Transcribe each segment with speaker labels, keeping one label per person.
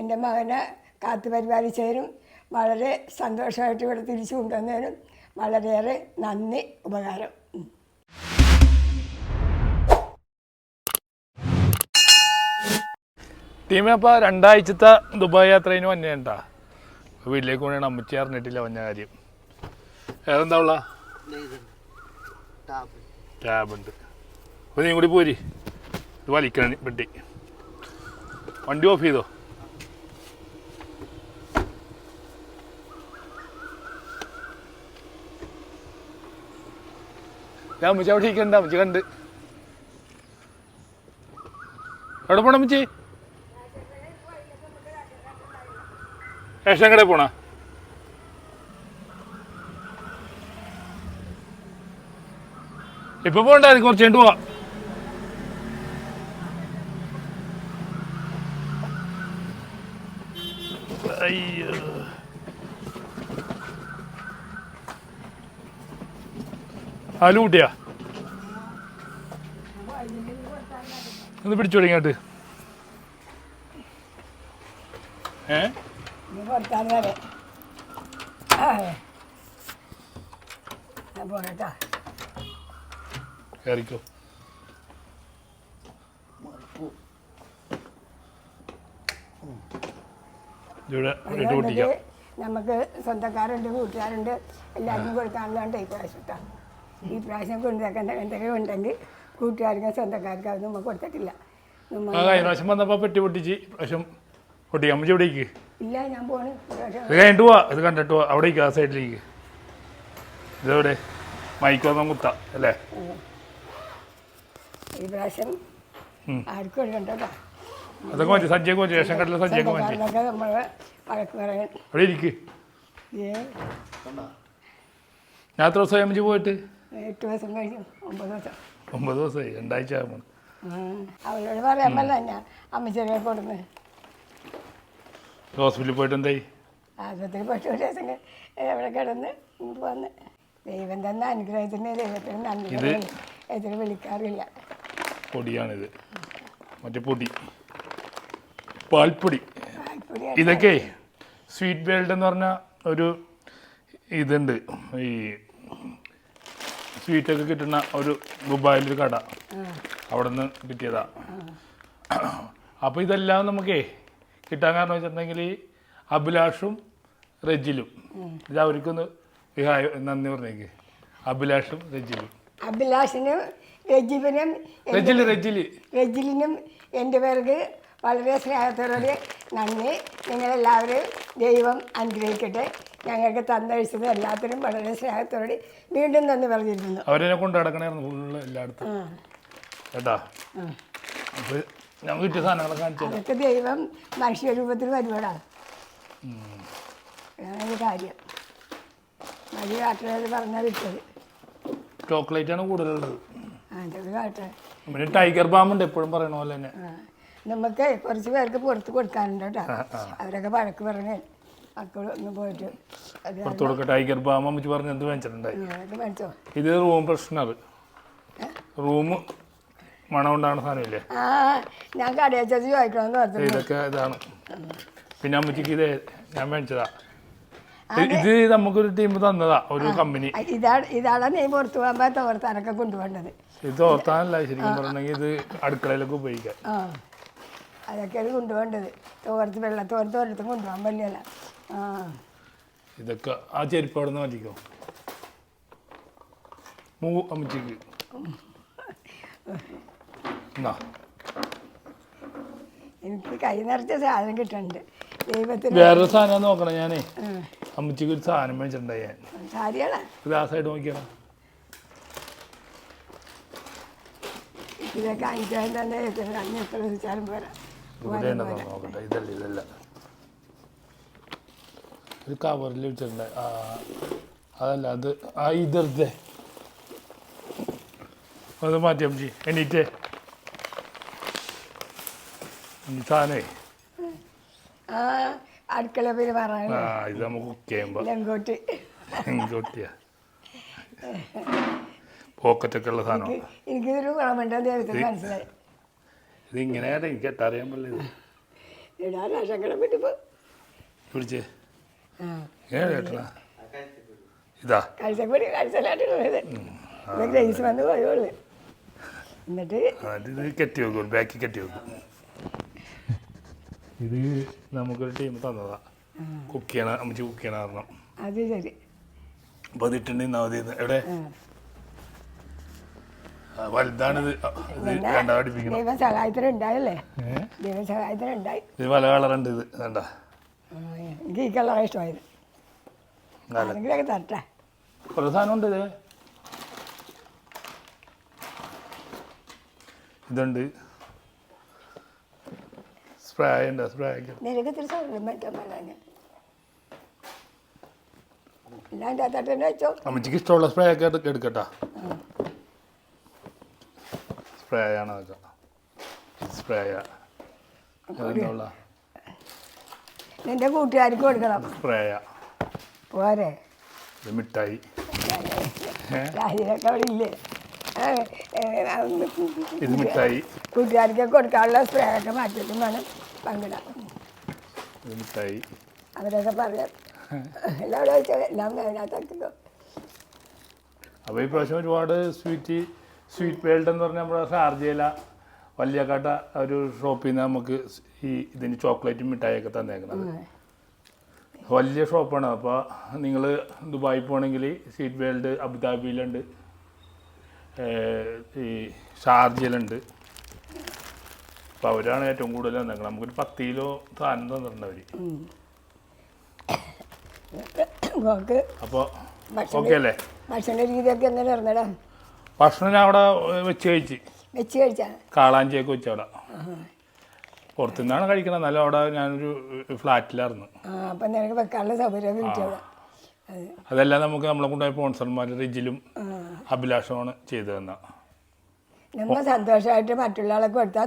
Speaker 1: എന്റെ മകനെ കാത്തു പരിപാലിച്ചതിനും വളരെ സന്തോഷമായിട്ട് ഇവിടെ തിരിച്ചു കൊണ്ടുവന്നതിനും വളരെയേറെ നന്ദി ഉപകാരം.
Speaker 2: ടീമേ രണ്ടാഴ്ചത്തെ ദുബായ് യാത്രയിന് വന്നേണ്ടാ വീട്ടിലേക്ക് കൊണ്ടാണ് അമ്മച്ചി അറിഞ്ഞിട്ടില്ല വന്ന കാര്യം. ഏതെന്താ ഉള്ള? ടാബ് ഉണ്ട്. അപ്പോൾ നീ കൂടി പോരി. ഇത് വലിക്കണം പെട്ടി വണ്ടി ഓഫ് ചെയ്തോ? ഞാൻ അമ്മച്ചി അവിടെ ഇരിക്കണ്ട അമ്മച്ചി കണ്ട്. എവിടെ പോണം അമ്മച്ചി? റേഷൻ കടയിൽ പോണ? ഇപ്പൊ പോണ്ടായിരുന്നു കുറച്ച് കഴിഞ്ഞിട്ട് പോവാം. ആലു കൂട്ടിയാ ഒന്ന് പിടിച്ചു തുടങ്ങിയിട്ട് ഏ? കയറിക്കോ ഇവിടെ ഇട്ട് പൊട്ടിക്കാം.
Speaker 1: നമുക്ക് സ്വന്തക്കാരുണ്ട് കൂട്ടുകാരുണ്ട് എല്ലാവർക്കും കൊടുക്കാൻ വേണ്ട പ്രാവശ്യത്താ ഈ പ്രാവശ്യം കൊണ്ടുവരാക്കേണ്ട എന്തെങ്കിലും ഉണ്ടെങ്കിൽ കൂട്ടുകാർക്കും സ്വന്തക്കാർക്കും അത് നമ്മൾ കൊടുത്തിട്ടില്ല.
Speaker 2: പ്രാവശ്യം വന്നപ്പോൾ പെട്ടി പൊട്ടിച്ച് പ്രാവശ്യം പൊട്ടിക്കാം. അമ്മച്ചി എവിടേക്ക്
Speaker 1: ഇല്ല ഞാൻ പോണ്.
Speaker 2: ഇത് കഴിഞ്ഞിട്ട് പോവാ. ഇത് കണ്ടിട്ട് പോവാ. അവിടേക്ക് ആ സൈഡിലേക്ക് ഇതെവിടെ വന്ന കുത്താം അല്ലേ?
Speaker 1: ഈ പ്രാവശ്യം. ആർക്കും
Speaker 2: അതൊക്കെ മതി സജ്ജയൊക്കെ റേഷൻ സജ്ജയൊക്കെ അവിടെ ഇരിക്ക്. ഞാൻ എത്ര ദിവസമായി അമ്മച്ചി പോയിട്ട്?
Speaker 1: എട്ട് ദിവസം കഴിഞ്ഞു ഒമ്പത് ദിവസം.
Speaker 2: ഒമ്പത് ദിവസമായി രണ്ടാഴ്ച ആകുമ്പോൾ
Speaker 1: ആ, അവളോട് പറയാൻ ഞാൻ. അമ്മച്ചേരെ കൊടുന്ന്
Speaker 2: ഹോസ്പിറ്റലിൽ പോയിട്ട് എന്തായി?
Speaker 1: ആശുപത്രിയിൽ പോയിട്ട് ഒരു ദിവസം അവിടെ കിടന്ന് ഇങ്ങോട്ട് വന്ന്. ദൈവം തന്ന അനുഗ്രഹത്തിന് ദൈവത്തിന് നന്ദി
Speaker 2: ഇത്
Speaker 1: പറയണം. എതിര് വിളിക്കാറില്ല.
Speaker 2: പൊടിയാണിത്. മറ്റേ പൊടി. പാൽപ്പൊടി.
Speaker 1: പാൽപ്പൊടി
Speaker 2: ഇതൊക്കെ സ്വീറ്റ് വേൾഡ് എന്ന് പറഞ്ഞ ഒരു ഇതുണ്ട്. ഈ സ്വീറ്റൊക്കെ കിട്ടുന്ന ഒരു ദുബായിലൊരു കട. അവിടെ നിന്ന് കിട്ടിയതാ. അപ്പോൾ ഇതെല്ലാം നമുക്കേ കിട്ടാൻ കാരണം വെച്ചിട്ടുണ്ടെങ്കിൽ അഭിലാഷും റെജിലും. ഇത് അവർക്കൊന്ന് ഹായ് നന്ദി പറഞ്ഞേക്ക്. അഭിലാഷും റെജിലും.
Speaker 1: അഭിലാഷിനും റജിബിനും
Speaker 2: റെജിൽ റെജിൽ.
Speaker 1: റെജിലിനും എന്റെ പേർക്ക് വളരെ സ്നേഹത്തോടെ നന്ദി. നിങ്ങളെല്ലാവരും ദൈവം അനുഗ്രഹിക്കട്ടെ. ഞങ്ങൾക്ക് തന്നഴിച്ചത് എല്ലാത്തിനും വളരെ സ്നേഹത്തോടെ വീണ്ടും തന്നെ പറഞ്ഞിരുന്നു.
Speaker 2: അവരെ കൊണ്ട് നടക്കണായിരുന്നു ഫുള്ള് എല്ലായിടത്തും. കേട്ടാ? അപ്പോൾ ഞങ്ങൾ കിട്ടിയ സാധനങ്ങളൊക്കെ കാണിച്ചു
Speaker 1: അതൊക്കെ ദൈവം മനുഷ്യരൂപത്തിൽ വരുവടാ. അതാണ് കാര്യം. മതി കാട്ടുകാർ പറഞ്ഞാൽ വിട്ടത്.
Speaker 2: ചോക്ലേറ്റ് ആണ് കൂടുതലുള്ളത്. പിന്നെ ടൈഗർ ബാം ഉണ്ട് എപ്പോഴും പറയണ പോലെ തന്നെ.
Speaker 1: നമുക്ക് കുറച്ച് പേർക്ക് പുറത്ത് കൊടുക്കാനുണ്ട് കേട്ടോ. അവരൊക്കെ വഴക്ക് പറഞ്ഞ് മക്കൾ ഒന്ന് പോയിട്ട്
Speaker 2: പുറത്ത് ടൈഗർ ബാം അമ്മച്ച് പറഞ്ഞ് എന്ത് മേടിച്ചിട്ടുണ്ടായി?
Speaker 1: ആ, മേടിച്ചോ?
Speaker 2: ഇത് റൂം പ്രശ്നമാണ് റൂം മണം ഉണ്ടാകുന്ന സാധനമില്ലേ
Speaker 1: ആ ഞാൻ കടയിൽ ചെന്ന് ചോദിക്കണമെന്ന് പറഞ്ഞു
Speaker 2: ഇതൊക്കെ ഇതാണ്. പിന്നെ അമ്മച്ചിക്ക് ഇത് ഞാൻ മേടിച്ചതാ. ഇത് നമുക്കൊരു ടീം തന്നതാ ഒരു കമ്പനി.
Speaker 1: ഇതാണ് ഇതാണ് നീ പുറത്ത് പോകുമ്പോൾ തോർത്താനൊക്കെ കൊണ്ടുപോകേണ്ടത്.
Speaker 2: ഇത് ഓർത്താനല്ല ശരിക്കും പറഞ്ഞെങ്കിൽ ഇത് അടുക്കളയിലൊക്കെ ഉപയോഗിക്കാം.
Speaker 1: ആ അതൊക്കെ അത് കൊണ്ടുപോകേണ്ടത്. തോർത്ത് വെള്ളത്തോർത്ത് ഒരിടത്തും കൊണ്ടുപോകാൻ പറ്റില്ല.
Speaker 2: ഇതൊക്കെ ആ ചെരുപ്പ് അവിടെ നിന്ന് മാറ്റിക്കോ മൂ അമ്മച്ചിക്ക്. എന്നാ.
Speaker 1: എനിക്ക് കൈ നിറച്ച സാധനം കിട്ടുന്നുണ്ട് ദൈവത്തിന്
Speaker 2: വേറൊരു സാധനം നോക്കണം ഞാനേ. അമ്മച്ചിക്ക് ഒരു സാധനം മേടിച്ചിട്ടുണ്ടായി ഞാൻ.
Speaker 1: സാരിയാണ്?
Speaker 2: നോക്കിയാണ്
Speaker 1: ഇതൊക്കെ അഞ്ചാം തന്നെ എത്ര അഞ്ഞ് എത്ര വിളിച്ചാലും പോരാ.
Speaker 2: നോക്കട്ടെ ഇതല്ല ഇതല്ല. ഒരു കവറിൽ വെച്ചിട്ടുണ്ട്. ആ അതല്ല അത് ആ ഇതേ അത് മാറ്റിയാ ജി എണീറ്റേ.
Speaker 1: സാധനേ. അടുക്കള പേര്
Speaker 2: ആ ഇത് നമുക്ക് കുക്ക് ചെയ്യുമ്പോൾ
Speaker 1: ലങ്കോട്ട്.
Speaker 2: ഇങ്ങോട്ടിയാ പോക്കറ്റൊക്കെ ഉള്ള സാധനം
Speaker 1: എനിക്കിതൊരു ഗുണമുണ്ട് മനസ്സിലായി.
Speaker 2: ഇത് ഇങ്ങനെയാണ് എനിക്ക് എട്ടറിയാൻ പറ്റില്ല
Speaker 1: ഇടാൻ ലക്ഷങ്ങളെ വിട്ടിപ്പോ
Speaker 2: പിടിച്ച്. ഏ ചേട്ടനാ ഇതാ.
Speaker 1: കഴിച്ചപ്പൊടി കഴിച്ചലായിട്ടുള്ളത് ഇപ്പൊ ഗ്രേസ് വന്ന് പോയോളൂ എന്നിട്ട്
Speaker 2: ഇത് കെട്ടി വെക്കും ബാക്കി കെട്ടി വെക്കും. ഇത് നമുക്കൊരു ടീം തന്നതാ. കുക്ക് ചെയ്യണ അമ്മച്ചി കുക്ക് ചെയ്യണ കാരണം.
Speaker 1: അത് ശരി.
Speaker 2: അപ്പോൾ അത് ഇട്ടുണ്ടെങ്കിൽ എവിടെ? വലുതാണിത്. ഇത് പഠിപ്പിക്കണം
Speaker 1: ദൈവം സഹായത്തിനുണ്ടായല്ലേ ദൈവം സഹായത്തിനുണ്ടായി
Speaker 2: ഇത് പല കളറുണ്ട് ഇത് വേണ്ട
Speaker 1: എനിക്ക് ഈ കളറാണ് ഇഷ്ടമായത്
Speaker 2: നല്ല
Speaker 1: ആരെങ്കിലൊക്കെ തരട്ടെ.
Speaker 2: പ്രധാനമുണ്ട് ഉണ്ട് ഇത്. ഇതുണ്ട്. സ്പ്രേ ഉണ്ട് സ്പ്രേ
Speaker 1: നിനക്ക് വെച്ചോ.
Speaker 2: അമ്മച്ചിക്ക് ഇഷ്ടമുള്ള സ്പ്രേ ഒക്കെ എടുക്ക എടുക്കട്ടാ. സ്പ്രേ ആണ്? സ്പ്രേ
Speaker 1: നിന്റെ കൂട്ടുകാർക്ക് കൊടുക്കണം. പോരെ.
Speaker 2: ഇത് മിഠായി.
Speaker 1: അവിടെ ഇല്ലേ?
Speaker 2: ഇത്
Speaker 1: കൂട്ടുകാർക്ക് കൊടുക്കാനുള്ള സ്പ്രേ ഒക്കെ മാറ്റിയിട്ടും വേണം. പങ്കിടാം.
Speaker 2: ഇത് മിഠായി.
Speaker 1: അവരൊക്കെ പറയാം. എല്ലാം വെച്ചാൽ എല്ലാം അതിനകത്തേക്കോ
Speaker 2: അപ്പോൾ ഈ പ്രാവശ്യം ഒരുപാട് സ്വീറ്റ് സ്വീറ്റ് വേൾഡ് എന്ന് പറഞ്ഞാൽ നമ്മുടെ ഷാർജയില വലിയക്കാട്ട ഒരു ഷോപ്പിൽ നിന്ന് നമുക്ക് ഈ ഇതിന് ചോക്ലേറ്റും മിഠായിയൊക്കെ തന്നേക്കുന്നത് വലിയ ഷോപ്പാണ്. അപ്പോൾ നിങ്ങൾ ദുബായി പോകണമെങ്കിൽ സീറ്റ് വേൾഡ് അബുദാബിയിലുണ്ട്. ഈ ഷാർജയിലുണ്ട്. അപ്പോൾ അവരാണ് ഏറ്റവും കൂടുതൽ തന്നേക്കുന്നത് നമുക്കൊരു പത്ത് കിലോ സാധനം തന്നിട്ടുണ്ട് അവർ അപ്പോൾ ഓക്കെ അല്ലേ?
Speaker 1: ഭക്ഷണ രീതിയൊക്കെ എങ്ങനെ
Speaker 2: ഭക്ഷണം ഞാൻ അവിടെ വെച്ച് കഴിച്ച്.
Speaker 1: വെച്ച് കഴിച്ചാ
Speaker 2: കാളാഞ്ചിയൊക്കെ വെച്ച് അവിടെ. പുറത്തുനിന്നാണ് കഴിക്കണത്. നല്ല അവിടെ ഞാനൊരു ഫ്ലാറ്റിലായിരുന്നു.
Speaker 1: ആ അപ്പം നിനക്ക് വെക്കാനുള്ള സൗകര്യം കിട്ടിയതാ. അത്
Speaker 2: അതെല്ലാം നമുക്ക് നമ്മളെ കൊണ്ടുപോയ സ്പോൺസർമാർ റിജിലും അഭിലാഷമാണ് ചെയ്തു തന്ന
Speaker 1: നമ്മൾ സന്തോഷമായിട്ട് മറ്റുള്ള ആളെ കൊടുത്താൽ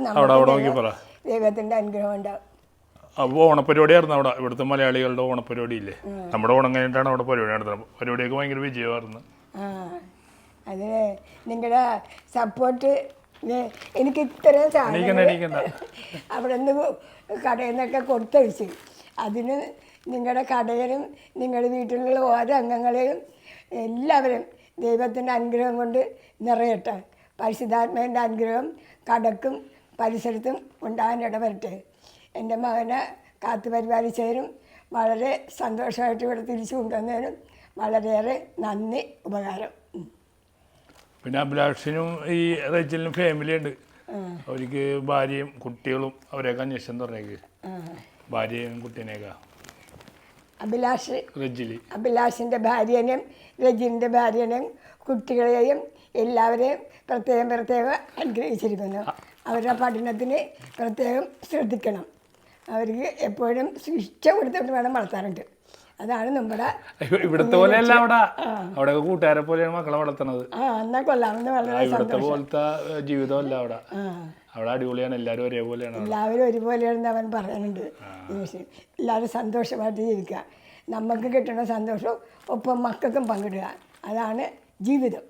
Speaker 1: ദൈവത്തിന്റെ അനുഗ്രഹം ഉണ്ടാവും.
Speaker 2: അപ്പോൾ ഓണപ്പരിപാടിയായിരുന്നു അവിടെ. ഇവിടുത്തെ മലയാളികളുടെ ഓണപ്പരിപാടി ഇല്ലേ നമ്മുടെ ഓണം കഴിഞ്ഞിട്ടാണ് അവിടെ പരിപാടി നടത്തുന്നത് പരിപാടിയൊക്കെ ഭയങ്കര വിജയമായിരുന്നു.
Speaker 1: അതിന് നിങ്ങളുടെ സപ്പോർട്ട് എനിക്ക് ഇത്രയും
Speaker 2: സാധനം.
Speaker 1: അവിടെ നിന്ന് കടയിൽ നിന്നൊക്കെ കൊടുത്തയച്ചു അതിന് നിങ്ങളുടെ കടയിലും നിങ്ങളുടെ വീട്ടിലുള്ള ഓരോ അംഗങ്ങളെയും എല്ലാവരും ദൈവത്തിന്റെ അനുഗ്രഹം കൊണ്ട് നിറയട്ടെ പരിശുദ്ധാത്മേന്റെ അനുഗ്രഹം കടക്കും പരിസരത്തും ഉണ്ടാകാനിട ഇടവരട്ടെ എന്റെ മകനെ കാത്തു പരിപാലിച്ചതിനും വളരെ സന്തോഷമായിട്ട് ഇവിടെ തിരിച്ചു കൊണ്ടുവന്നതിനും വളരെയേറെ നന്ദി ഉപകാരം.
Speaker 2: പിന്നെ അഭിലാഷിനും ഈ റേച്ചലിനും ഫാമിലി ഉണ്ട്. അവർക്ക് ഭാര്യയും കുട്ടികളും അവരെയൊക്കെ അന്വേഷണം പറഞ്ഞേക്ക്. ഭാര്യയും കുട്ടീനെയൊക്കെ.
Speaker 1: അഭിലാഷ്
Speaker 2: റജിലി.
Speaker 1: അഭിലാഷിന്റെ ഭാര്യനെയും രജിന്റെ ഭാര്യനെയും കുട്ടികളെയും എല്ലാവരെയും പ്രത്യേകം പ്രത്യേകം അനുഗ്രഹിച്ചിരിക്കുന്നു അവരുടെ പഠനത്തിന് പ്രത്യേകം ശ്രദ്ധിക്കണം. അവർക്ക് എപ്പോഴും ശിക്ഷ കൊടുത്തിട്ട് വേണം വളർത്താറുണ്ട് അതാണ് നമ്മുടെ
Speaker 2: ഇവിടുത്തെ പോലെയല്ല അവിടെ. അവിടെ കൂട്ടുകാരെ പോലെയാണ് മക്കളെ
Speaker 1: വളർത്തുന്നത്
Speaker 2: ഇവിടുത്തെ പോലത്തെ ജീവിതമല്ല അവിടെ. അവിടെ അടിപൊളിയാണ്. എല്ലാവരും ഒരേപോലെയാണ്.
Speaker 1: എല്ലാവരും ഒരുപോലെയാണെന്ന് അവൻ പറയുന്നുണ്ട്. എല്ലാവരും സന്തോഷമായിട്ട് ജീവിക്കുക. നമുക്ക് കിട്ടുന്ന സന്തോഷവും ഒപ്പം മക്കൾക്കും പങ്കിടുക. അതാണ് ജീവിതം.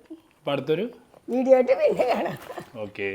Speaker 2: അടുത്തൊരു
Speaker 1: വീഡിയോ ആയിട്ട് പിന്നെ കാണാം.
Speaker 2: ഓക്കെ.